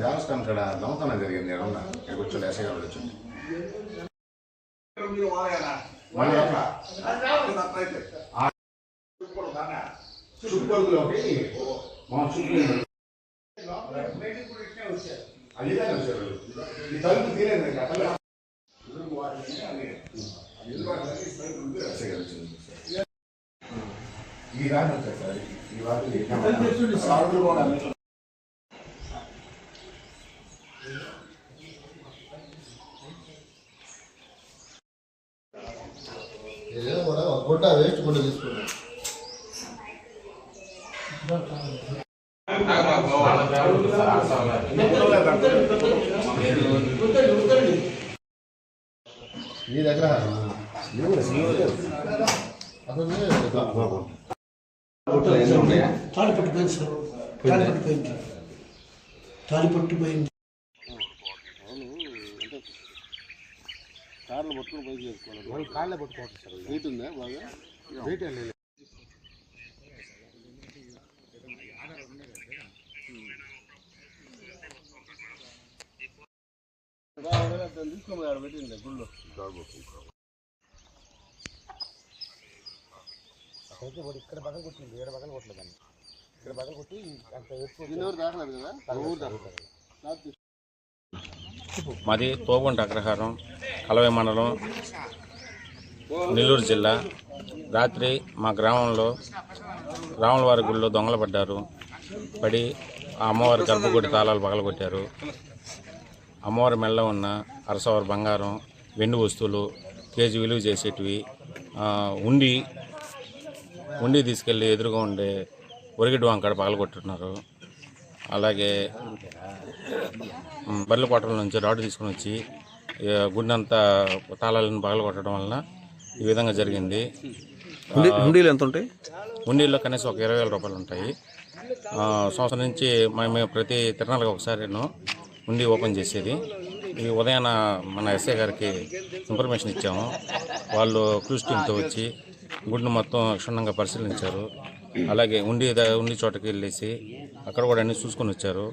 దేవస్థానం కాడ దొంగతనం జరిగింది ఇక్కడ ఉన్న ఇక్కడ కూర్చొని ఎస్ఐ గారు వచ్చింది మా చుట్టూ అది వచ్చారు. ఈ తలుపు తీరేది ఏదైనా కూడా ఒక గుడ్డ వేస్ట్ గుడ్డ తీసుకున్నాం మీ దగ్గర అతను తాడిపట్టు పోయింది సార్. తాడిపట్టు పోయింది. తాడిపట్టు పోయింది. కార్లు పట్టుకుని పైకి చేసుకోవాలి. కాళ్ళే పట్టుకోవచ్చు సార్. వెయిట్ ఉందా బాగా? వెయిట్ ఏం లేదు. తీసుకోమని ఆడ పెట్టింది గుళ్ళు. ఇక్కడ పక్కన కొట్టింది ఏడు పక్కన కొట్టలేదండి ఇక్కడ పక్కన కొట్టి అంత ఎక్కువ కదా? మాది తోగుంట అగ్రహారం కలవై మండలం నెల్లూరు జిల్లా. రాత్రి మా గ్రామంలో రాములవారి గుడిలో దొంగలు పడ్డారు. పడి ఆ అమ్మవారి గర్భగుడి తాళాలు పగలగొట్టారు అమ్మవారి మెల్ల ఉన్న అరసవర బంగారం వెండి వస్తువులు కేజీ విలువ చేసేటివి ఉండి ఉండి తీసుకెళ్ళి ఎదురుగా ఉండే ఒరిగిడి వంకాడ పగలగొట్టున్నారు. అలాగే బర్రెల కోటల నుంచి రాడ్ తీసుకుని వచ్చి ఈ గుడినంతా తాళాలను పగల కొట్టడం వలన ఈ విధంగా జరిగింది. హుండీ హుండీలు ఎంత ఉంటాయి? ఉండిల్లో కనీసం ఒక ఇరవై వేల రూపాయలు ఉంటాయి. సంవత్సరం నుంచి మేము ప్రతి తిరణాలకు ఒకసారి ఉండి ఓపెన్ చేసేది. ఈ ఉదయాన మన ఎస్ఐ గారికి ఇన్ఫర్మేషన్ ఇచ్చాము. వాళ్ళు క్రూజ్ టీంతో వచ్చి గుడిని మొత్తం క్షుణ్ణంగా పరిశీలించారు. అలాగే ఉండి ద- ఉండి చోటకి వెళ్ళేసి అక్కడ కూడా అన్ని చూసుకొని వచ్చారు.